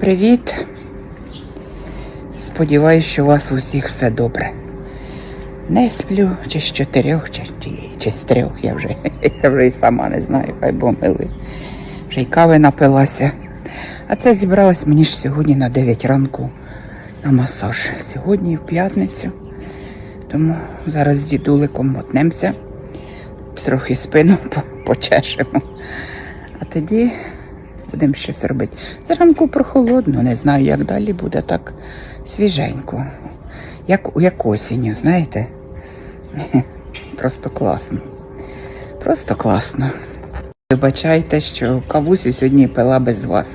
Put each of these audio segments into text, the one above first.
привіт! Сподіваюсь, що у вас у всіх все добре. Не сплю чи з чотирьох, чи, чи, з трьох, я вже, я вже і сама не знаю, хай Бог милий. Вже й кави напилася. А це зібралась мені ж сьогодні на 9 ранку на масаж. Сьогодні в п'ятницю. Тому зараз з дідуликом мотнемося, трохи спину по- почешемо. А тоді будемо щось робити. Зранку прохолодно, не знаю, як далі буде так свіженько. Як, як осінню, знаєте? Просто класно. Просто класно. Вибачайте, що кавусю сьогодні пила без вас.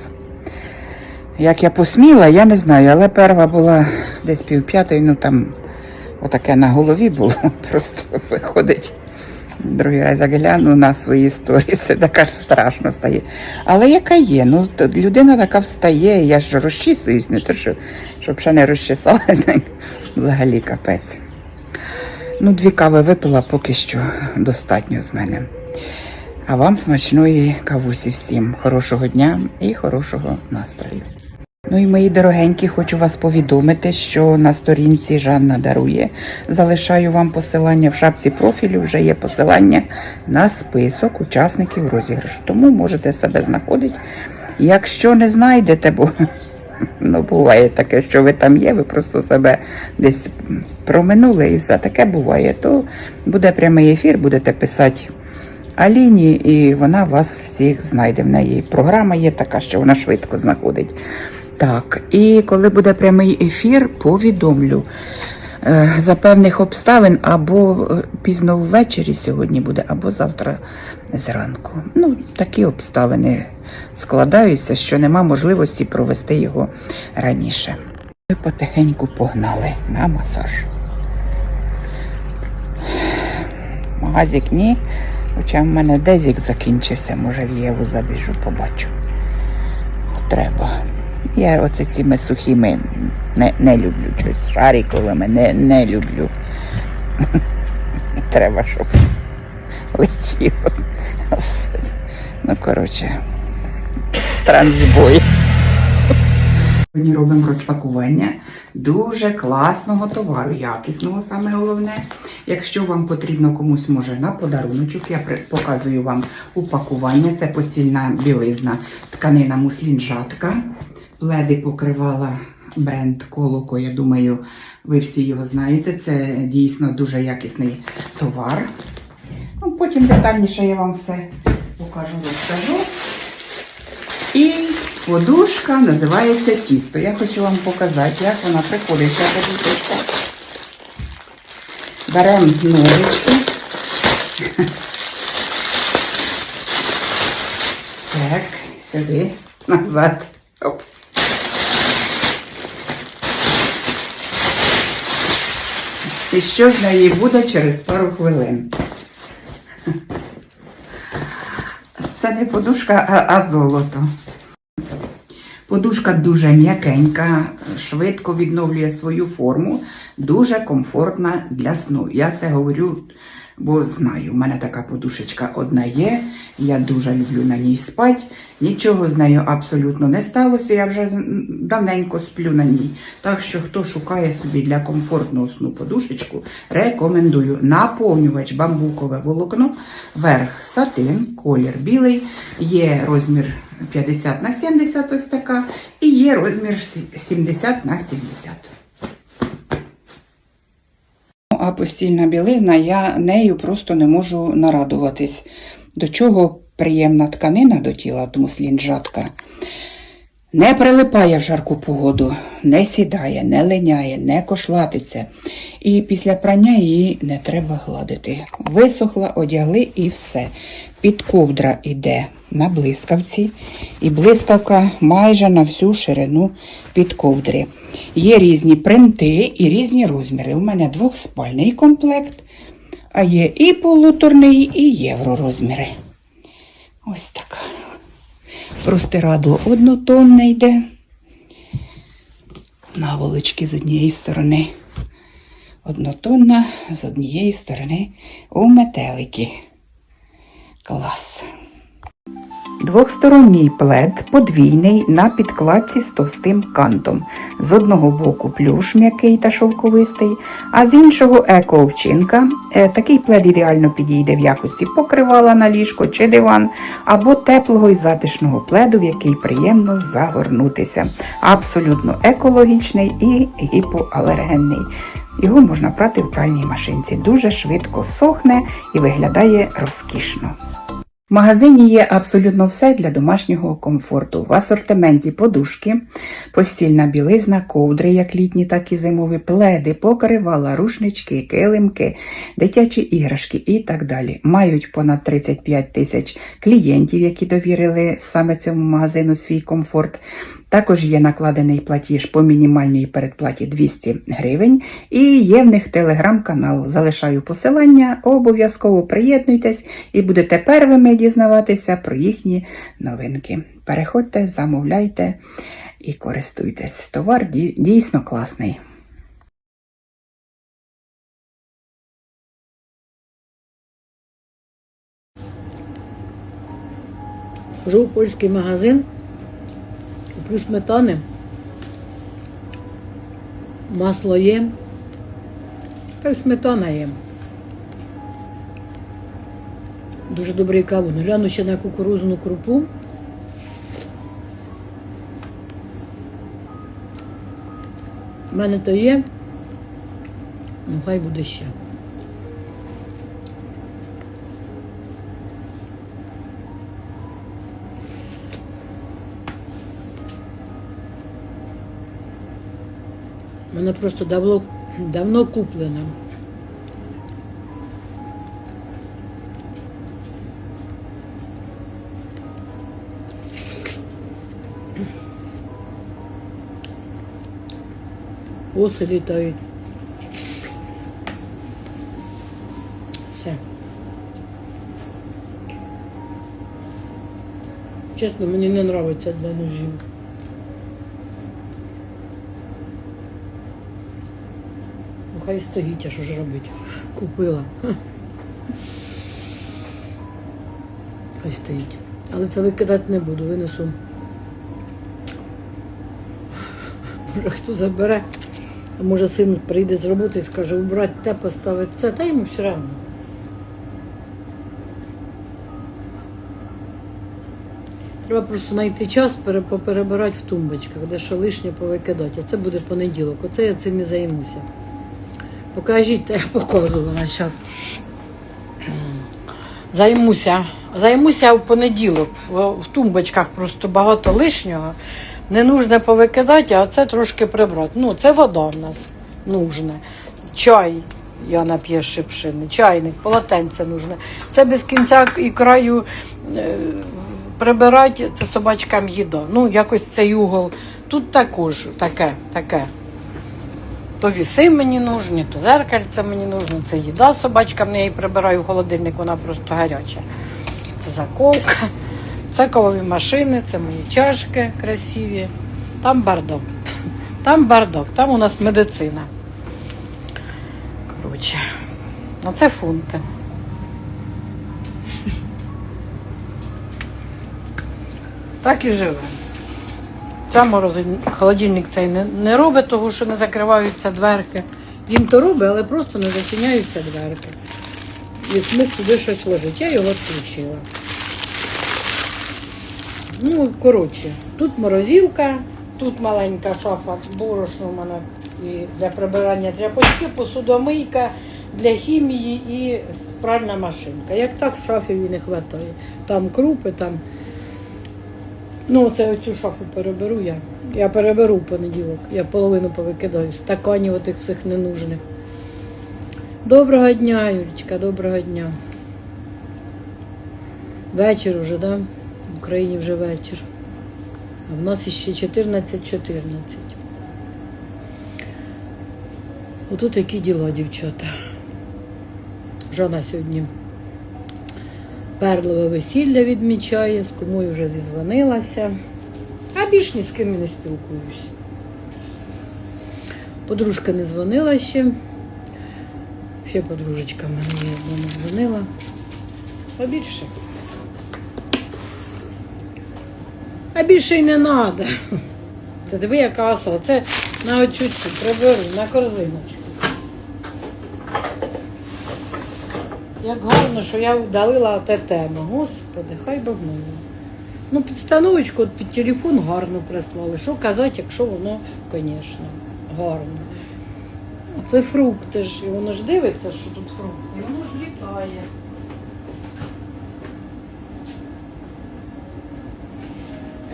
Як я посміла, я не знаю, але перша була десь півп'ятої, ну там отаке на голові було, просто виходить. Другий раз загляну на свої сторіси, так аж страшно стає. Але яка є? Ну, людина така встає, я ж розчісуюсь, не то, що, щоб ще не розчесалася, взагалі капець. Ну, дві кави випила поки що достатньо з мене. А вам смачної кавусі всім. Хорошого дня і хорошого настрою. Ну і мої дорогенькі, хочу вас повідомити, що на сторінці Жанна дарує. Залишаю вам посилання в шапці профілю. Вже є посилання на список учасників розіграшу. Тому можете себе знаходити. Якщо не знайдете, бо ну, буває таке, що ви там є, ви просто себе десь проминули і все таке буває, то буде прямий ефір, будете писати Аліні, і вона вас всіх знайде. В неї програма є така, що вона швидко знаходить. Так, і коли буде прямий ефір, повідомлю. Е, За певних обставин або е, пізно ввечері сьогодні буде, або завтра зранку. Ну, такі обставини складаються, що нема можливості провести його раніше. Ми потихеньку погнали на масаж. Магазик ні, хоча в мене дезік закінчився, може в Єву забіжу, побачу. Треба. Я оце цими сухими не, не люблю щось. Шаріковими не, не люблю. Треба, щоб летіло. Ну, коротше, странзбой. Сьогодні робимо розпакування дуже класного товару, якісного саме головне. Якщо вам потрібно комусь може на подаруночок, я показую вам упакування. Це постільна білизна, тканина муслін жатка. Пледи покривала бренд Колоко. Я думаю, ви всі його знаєте. Це дійсно дуже якісний товар. Ну, потім детальніше я вам все покажу, розкажу. І подушка називається тісто. Я хочу вам показати, як вона приходить. Беремо ножички. Так, сюди, назад. Оп. І що з неї буде через пару хвилин? Це не подушка, а, золото. Подушка дуже м'якенька, швидко відновлює свою форму, дуже комфортна для сну. Я це говорю, бо знаю, у мене така подушечка одна є. Я дуже люблю на ній спати. Нічого з нею абсолютно не сталося. Я вже давненько сплю на ній. Так що, хто шукає собі для комфортного сну подушечку, рекомендую наповнювач бамбукове волокно, верх сатин, колір білий, є розмір 50 на 70 ось така, і є розмір 70 на 70. А постільна білизна, я нею просто не можу нарадуватись. До чого приємна тканина до тіла, тому слінжатка. Не прилипає в жарку погоду, не сідає, не линяє, не кошлатиться. І після прання її не треба гладити. Висохла, одягли і все. Під ковдра йде на блискавці, і блискавка майже на всю ширину під ковдри. Є різні принти і різні розміри. У мене двохспальний комплект, а є і полуторний, і євророзміри. Ось така. Простирадло однотонне йде. Наволочки з однієї сторони. Однотонна з однієї сторони у метелики. Клас. Двохсторонній плед подвійний на підкладці з товстим кантом. З одного боку плюш м'який та шовковистий, а з іншого еко-овчинка. Е, Такий плед ідеально підійде в якості покривала на ліжко чи диван, або теплого і затишного пледу, в який приємно загорнутися. Абсолютно екологічний і гіпоалергенний. Його можна прати в пральній машинці. Дуже швидко сохне і виглядає розкішно. В магазині є абсолютно все для домашнього комфорту. В асортименті подушки, постільна білизна, ковдри, як літні, так і зимові, пледи, покривала, рушнички, килимки, дитячі іграшки і так далі. Мають понад 35 тисяч клієнтів, які довірили саме цьому магазину свій комфорт. Також є накладений платіж по мінімальній передплаті 200 гривень і є в них телеграм-канал. Залишаю посилання, обов'язково приєднуйтесь і будете первими дізнаватися про їхні новинки. Переходьте, замовляйте і користуйтесь. Товар дійсно класний. Хожу в польський магазин, куплю сметани, масло є, та й сметана є. Дуже добрий кавун. Гляну ще на кукурузну крупу. У мене то є. Ну, хай буде ще. Мене просто давно, давно куплена. Оси літають. Все. Чесно, мені не подобається для ножів. Хай стоїть, а що ж робити? Купила. Хай стоїть. Але це викидати не буду, винесу. Може хто забере. А може син прийде з роботи і скаже, убрати те, поставити це, та йому все одно. Треба просто знайти час поперебирати в тумбочках, де що лишнє повикидати. А це буде понеділок. Оце я цим і займуся. Покажіть, я показувала зараз. Займуся. Займуся в понеділок. В, в тумбочках просто багато лишнього. Не нужно повикидати, а це трошки прибрати. Ну, це вода в нас нужна. Чай. Я нап'є шипшини, чайник, полотенце нужне. Це без кінця і краю е, прибирати, це собачкам їда. Ну, якось цей угол. Тут також таке, таке. То віси мені нужні, то зеркальце мені нужне, це їда собачкам, я її прибираю в холодильник, вона просто гаряча. Це заколка, це кавові машини, це мої чашки красиві. Там бардак. Там бардак, там у нас медицина. Коротше, а це фунти. Так і живемо. Ця морозиль... холодильник цей не, не робить, того що не закриваються дверки. Він то робить, але просто не зачиняються дверки. І смисл туди щось ложить. Я його відключила. Ну, коротше, тут морозилка, тут маленька шафа, борошно в мене і для прибирання тряпочки, посудомийка для хімії і пральна машинка. Як так в шафі не вистачає. Там крупи, там. Ну, оце оцю шафу переберу я. Я переберу в понеділок. Я половину повикидаю. Стаканів отих всіх ненужних. Доброго дня, Юлічка, доброго дня. Вечір уже, да? В Україні вже вечір. А в нас іще 14-14. Отут які діла, дівчата. Жана сьогодні перлове весілля відмічає, з комою вже зізвонилася. А більш ні з ким не спілкуюсь. Подружка не дзвонила ще. Ще подружечка мене є, вона дзвонила. А більше. А більше й не треба. Та диви, яка оса. Це на цю приберу, на корзиночку. Як гарно, що я вдалила те тему. Господи, хай би мною. Ну, підстановочку от під телефон гарно прислали. Що казати, якщо воно, звісно, гарно. Це фрукти ж. І воно ж дивиться, що тут фрукти. І воно ж літає.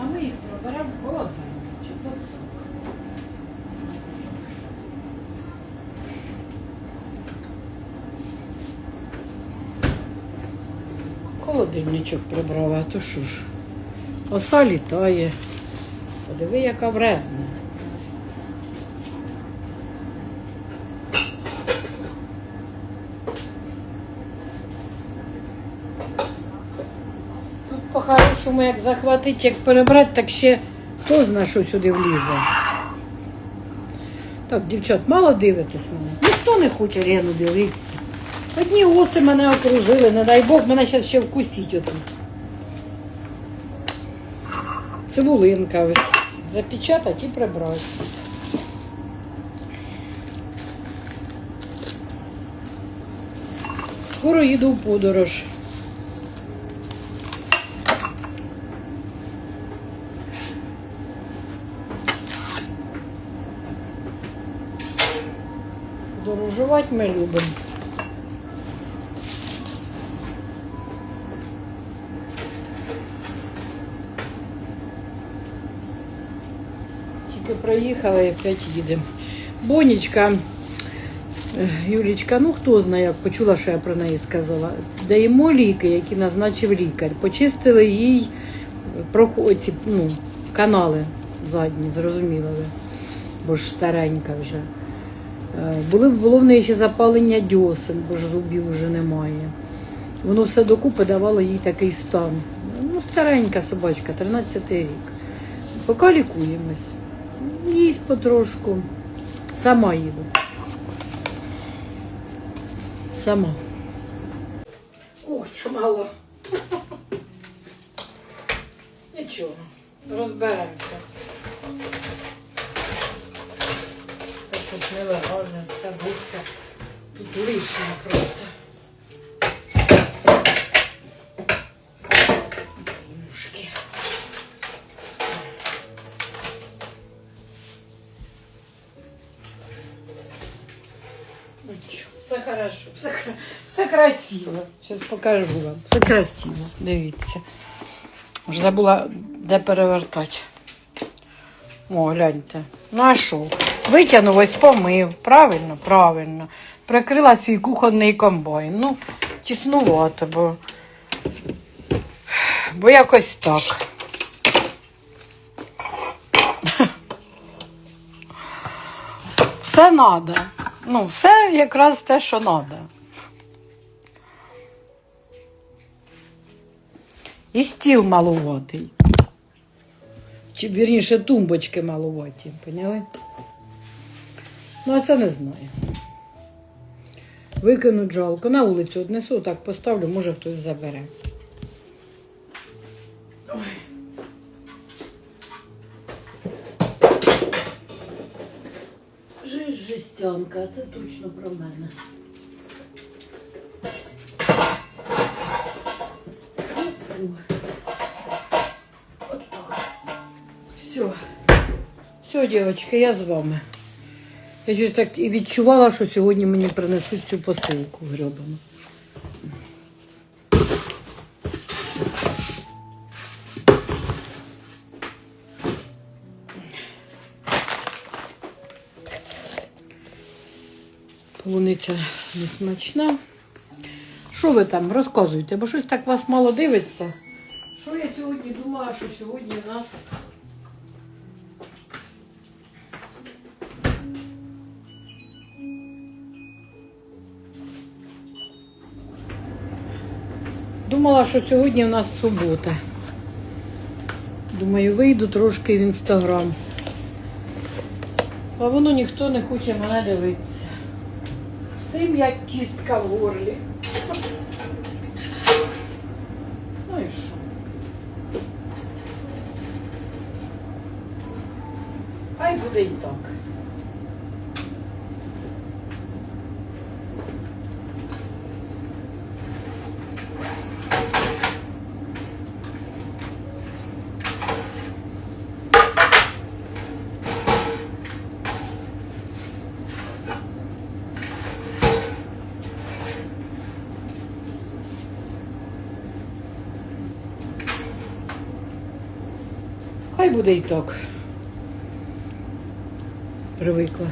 А ми їх проберемо в холодильник. Чи то так? Холодильничок прибрала, а то що ж? Оса літає. Подиви, яка вредна. Тут по-хорошому, як захватить, як перебрати, так ще хто знає, що сюди влізе. Так, дівчат, мало дивитесь мене. Ніхто не хоче Лену дивитися. Одні оси мене окружили, не дай Бог, мене зараз ще вкусіть отут. Цибулинка ось. Запечатати і прибрати. Скоро їду в подорож. Подорожувати ми любимо. Тільки проїхали і опять їдемо. Бонечка, е, Юлічка, ну хто знає, почула, що я про неї сказала. Даємо ліки, які назначив лікар. Почистили їй проходці, ну, канали задні, зрозуміло ви, бо ж старенька вже. Е, Були, було в неї ще запалення дьосин, бо ж зубів вже немає. Воно все докупи давало їй такий стан. Ну, старенька собачка, 13 рік. Поки лікуємось. Їсть потрошку. Сама їду. Сама. Ух, мало. Нічого, розберемося. Це щось нелегальне, ця бушка тут лишня просто. Красиво. Зараз покажу вам. Все красиво. Дивіться. Вже забула, де перевертати. О, гляньте. Ну а що? Витягнув ось помив. Правильно, правильно. Прикрила свій кухонний комбайн. Ну, тіснувато, бо, бо якось так. Все надо. Ну, все якраз те, що надо. І стіл малуватий. Чи вірніше тумбочки малуваті, поняли? Ну, а це не знаю. Викинуть жалко. На вулицю однесу, так поставлю, може хтось забере. Жесть, жестянка, це точно про мене. Все, дівчатки, я з вами. Я щось так і відчувала, що сьогодні мені принесуть цю посилку гребану. Полуниця не смачна. Що ви там розказуєте? Бо щось так вас мало дивиться. Що я сьогодні думала, що сьогодні у нас Думала, що сьогодні у нас субота. Думаю, вийду трошки в інстаграм. А воно ніхто не хоче мене дивитися. Всім як кістка в горлі. Ну і що? Хай буде і там. Буде і так. Привикла.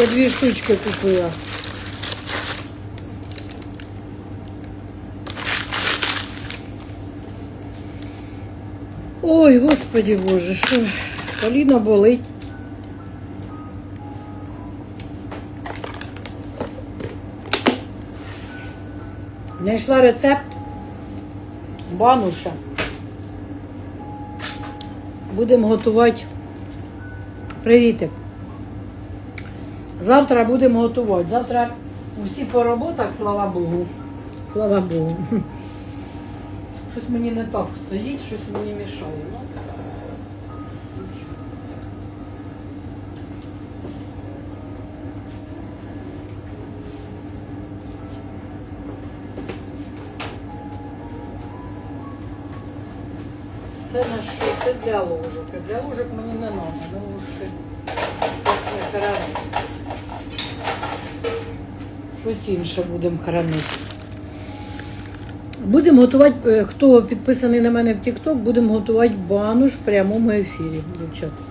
Я дві штучки купила. Ой, господи боже, що коліно болить. Знайшла рецепт бануша. Будемо готувати привітик. Завтра будемо готувати. Завтра усі по роботах, слава Богу. Слава Богу. Щось мені не так стоїть, щось мені мішає. Ну, нічого. Це на що? Це для ложок. А Для ложок мені не треба. тому ложки не хранити. Щось інше будемо хранити. Будемо готувати, е, хто підписаний на мене в TikTok, будемо готувати бануш в прямому ефірі, дівчата.